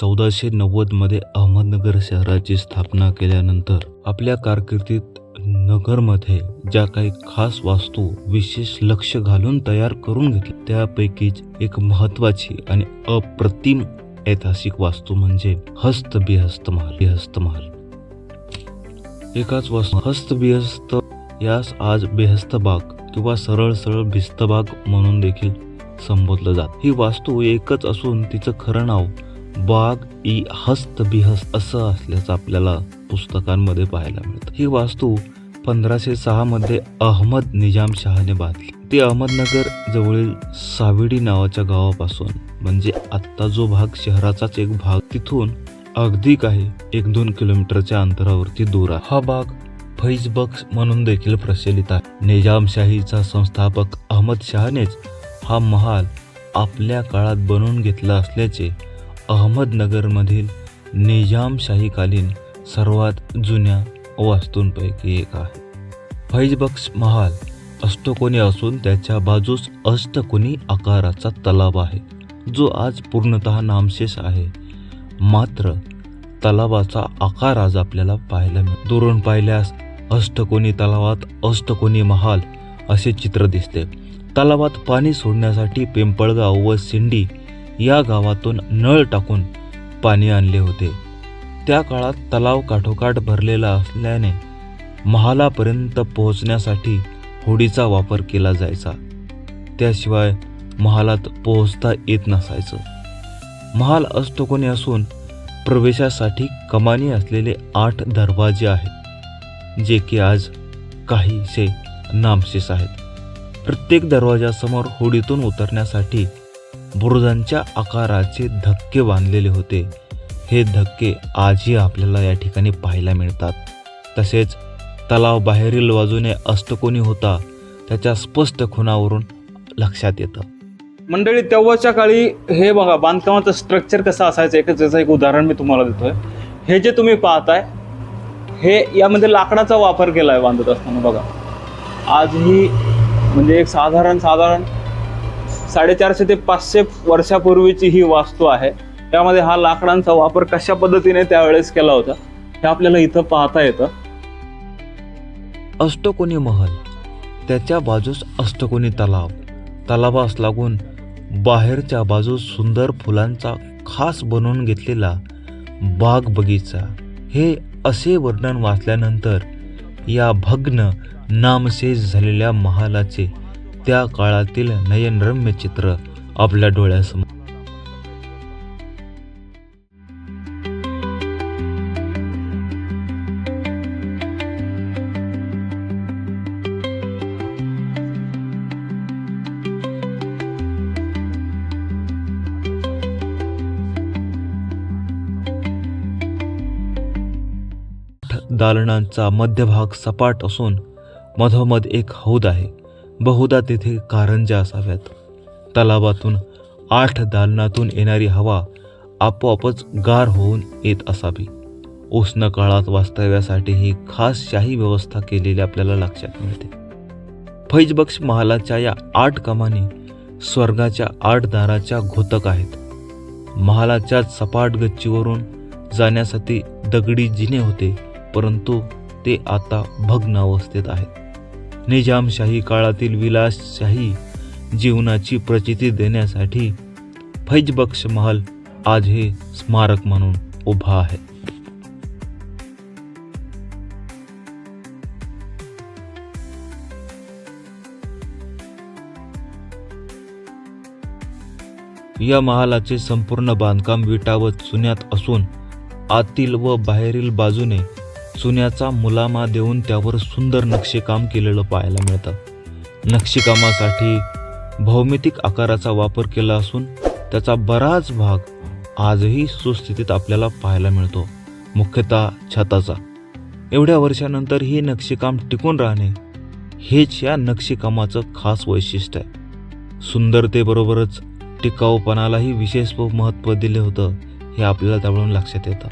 चौदाशे नव्वदमध्ये अहमदनगर शहराची स्थापना केल्यानंतर आपल्या कारकिर्दीत नगरमध्ये ज्या काही खास वास्तू विशेष लक्ष घालून तयार करून घेतल्या त्यापैकीच एक महत्वाची आणि अप्रतिम ऐतिहासिक वास्तू म्हणजे हस्तबिहस्त महाल. बिहस्त महाल. एकाच वास्तू हस्तबिहस्त यास आज बेहस्त बाग किंवा सरळ सरळ भिस्तबाग म्हणून देखील संबोधलं जात. ही वास्तू एकच असून तिचं खरं नाव बाग ई हस्तबिहस्त असं असल्याचं आपल्याला पुस्तकांमध्ये पाहायला मिळतं. ही वास्तू पंधराशे सहा मध्ये अहमद निजाम शहाने बांधली. ती अहमदनगर जवळील साविडी नावाच्या गावापासून म्हणजे आत्ता जो भाग शहराचाच एक भाग तिथून अगदी काही एक दोन किलोमीटरच्या अंतरावरती दूर आहे. हा भाग फैज बक्स म्हणून देखील प्रचलित आहे. निजामशाहीचा संस्थापक अहमद शहानेच हा महाल आपल्या काळात बनवून घेतला असल्याचे अहमदनगरमधील निजामशाहीकालीन सर्वात जुन्या वास्तूंपैकी एक आहे. फैजबक्ष महाल अष्टकोनी असून त्याच्या बाजूस अष्टकोनी आकाराचा तलाव आहे जो आज पूर्णतः नामशेष आहे. मात्र तलावाचा आकार आज आपल्याला पाहायला मिळतो. दुरून पाहिल्यास अष्टकोनी तलावात अष्टकोनी महाल असे चित्र दिसते. तलावात पाणी सोडण्यासाठी पिंपळगाव व सिंडी या गावातून नळ टाकून पाणी आणले होते. त्या काळात तलाव काठोकाठ भरलेला असल्याने महालापर्यंत पोहोचण्यासाठी होडीचा वापर केला जायचा. त्याशिवाय महालात पोहोचता येत नसायचं. महाल अष्टकोनी असून प्रवेशासाठी कमानी असलेले आठ दरवाजे आहेत जे की आज काहीसे नामशेष आहेत. प्रत्येक दरवाजासमोर होडीतून उतरण्यासाठी बुरुजांच्या आकाराचे धक्के बांधलेले होते. हे धक्के आजही आपल्याला या ठिकाणी पाहायला मिळतात. तसेच तलाव बाहेरील बाजूने अष्टकोनी होता त्याच्या स्पष्ट खुणावरून लक्षात येतं. मंडळी तेव्हाच्या काळी हे बघा बांधकामाचं स्ट्रक्चर कसं असायचं? एक त्याचं एक उदाहरण मी तुम्हाला देतोय. हे जे तुम्ही पाहताय हे यामध्ये लाकडाचा वापर केला आहे बांधत असताना बघा. आजही म्हणजे एक साधारण साधारण साडेचारशे ते पाचशे वर्षापूर्वीची ही वास्तू आहे. त्यामध्ये हा लाकडांचा वापर कशा पद्धतीने त्यावेळेस केला होता हे आपल्याला इथं पाहता येतं. अष्टकोनी महल त्याच्या बाजूस अष्टकोनी तलाव. तलावास लागून बाहेरच्या बाजूस सुंदर फुलांचा खास बनवून घेतलेला बाग बगीचा. हे असे वर्णन वाचल्यानंतर या भग्न नामशेष झालेल्या महालाचे त्या काळातील नयनरम्य चित्र आपल्या डोळ्यासमोर. दालनांचा मध्यभाग सपाट असून मधोमध एक हौद आहे. बहुधा तेथे कारंजा असाव्यात. तलावातून आठ दालनातून येणारी हवा आपोआपच गार होऊन येत असावी. उष्ण काळात वास्तव्यासाठी ही खास शाही व्यवस्था केलेली आपल्याला लक्षात मिळते. फैजबक्ष महालाच्या या आठ कमानी स्वर्गाच्या आठ दाराच्या घोतक आहेत. महालाच्या सपाट गच्चीवरून जाण्यासाठी दगडी जिने होते परंतु ते आता भग्न अवस्थेत आहेत. निजामशाही काळातील विलासशाही जीवनाची प्रचिती देण्यासाठी फैजबक्ष महल आज हे स्मारक म्हणून उभा आहे. या महालाचे संपूर्ण बांधकाम विटा व चुन्यात असून आतील व बाहेरील बाजूने चुन्याचा मुलामा देऊन त्यावर सुंदर नक्षीकाम केलेलं पाहायला मिळतं. नक्षीकामासाठी भौमितिक आकाराचा वापर केला असून त्याचा बराच भाग आजही सुस्थितीत आपल्याला पाहायला मिळतो मुख्यतः छताचा. एवढ्या वर्षानंतर हे नक्षीकाम टिकून राहणे हेच या नक्षीकामाचं खास वैशिष्ट्य आहे. सुंदरतेबरोबरच टिकाऊपणालाही विशेष महत्त्व दिले होतं हे आपल्याला त्यावरून लक्षात येतं.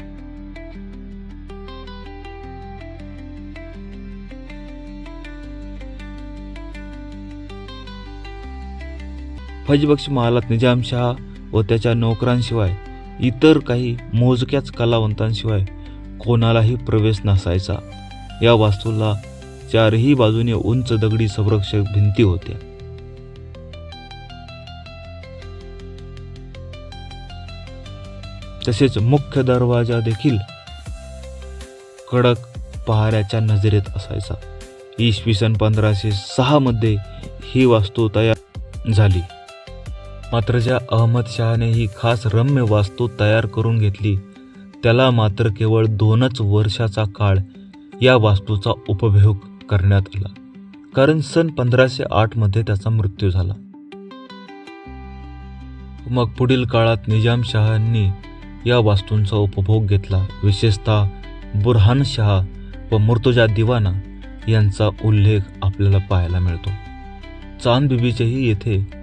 फजबक्ष महालात निजामशहा व त्याच्या नोकरांशिवाय इतर काही मोजक्याच कलावंतांशिवाय कोणालाही प्रवेश नसायचा. या वास्तूला चारही बाजूने उंच दगडी संरक्षक भिंती होत्या. तसेच मुख्य दरवाजा देखील कडक पहाऱ्याच्या नजरेत असायचा. इसवी सन पंधराशे सहा मध्ये ही वास्तू तयार झाली. मात्र ज्या अहमद शहाने ही खास रम्य वास्तू तयार करून घेतली त्याला मात्र केवळ दोनच वर्षाचा काळ या वास्तूचा उपभोग करण्यात आला. कारण सन पंधराशे आठमध्ये त्याचा मृत्यू झाला. मग पुढील काळात निजामशहांनी या वास्तूंचा उपभोग घेतला. विशेषतः बुरहान शहा व मुर्तुजा दिवाना यांचा उल्लेख आपल्याला पाहायला मिळतो. चांदबिबीचेही येथे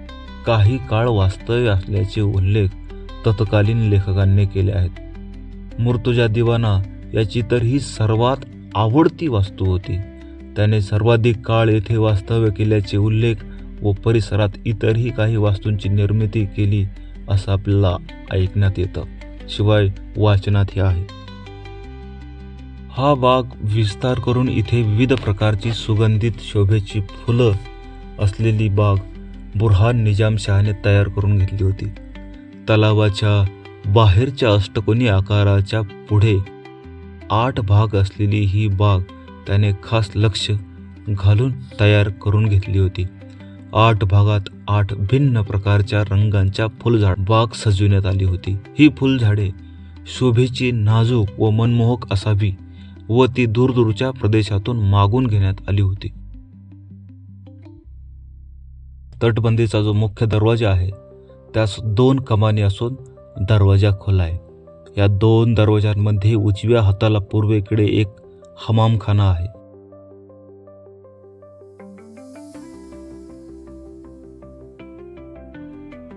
काही काळ वास्तव्य असल्याचे उल्लेख तत्कालीन लेखकांनी केले आहेत. मुर्तुजा दिवाना याची तर ही सर्वात आवडती वास्तू होती. त्याने सर्वाधिक काळ येथे वास्तव्य केल्याचे उल्लेख व परिसरात इतरही काही वास्तूंची निर्मिती केली असं आपल्याला ऐकण्यात येतं. शिवाय वाचनातही आहे. हा बाग विस्तार करून इथे विविध प्रकारची सुगंधित शोभेची फुलं असलेली बाग बुरहान निजाम शहाने तयार करून घेतली होती. तलावाच्या बाहेरच्या अष्टकोनी आकाराच्या पुढे आठ भाग असलेली ही बाग त्याने खास लक्ष घालून तयार करून घेतली होती. आठ भागात आठ भिन्न प्रकारच्या रंगांच्या फुलझाड बाग सजविण्यात आली होती. ही फुलझाडे शोभेची नाजूक व मनमोहक असावी व ती दूरदूरच्या प्रदेशातून मागून घेण्यात आली होती. तटबंदीचा जो मुख्य दरवाजा आहे त्यास दोन कमानी असून दरवाजा खुला आहे. या दोन दरवाजांमध्ये उजव्या हाताला पूर्वेकडे एक हमामखाना आहे.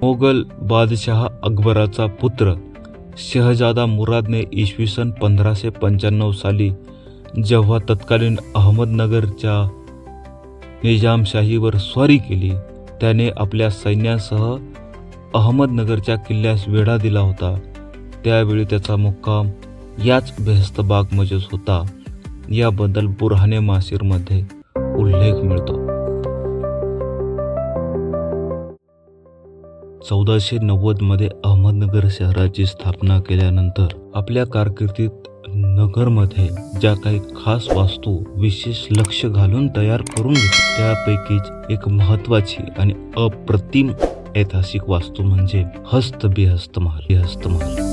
मोगल बादशहा अकबराचा पुत्र शहजादा मुरादने इसवी सन पंधराशे पंच्याण्णव साली जेव्हा तत्कालीन अहमदनगरच्या निजामशाहीवर स्वारी केली त्याने आपल्या सैन्यासह अहमदनगरच्या किल्ल्यास वेढा दिला होता. त्यावेळी त्याचा मुक्काम याच बेहस्तबागमध्येच होता. याबद्दल बुरहाने मासिरमध्ये उल्लेख मिळतो. चौदाशे नव्वदमध्ये अहमदनगर शहराची स्थापना केल्यानंतर आपल्या कारकिर्दीत नगरमध्ये ज्या काही खास वास्तू विशेष लक्ष घालून तयार करून घेतल्या त्यापैकीच एक महत्वाची आणि अप्रतिम ऐतिहासिक वास्तू म्हणजे हस्त बिहस्त महल. बिहस्त महल.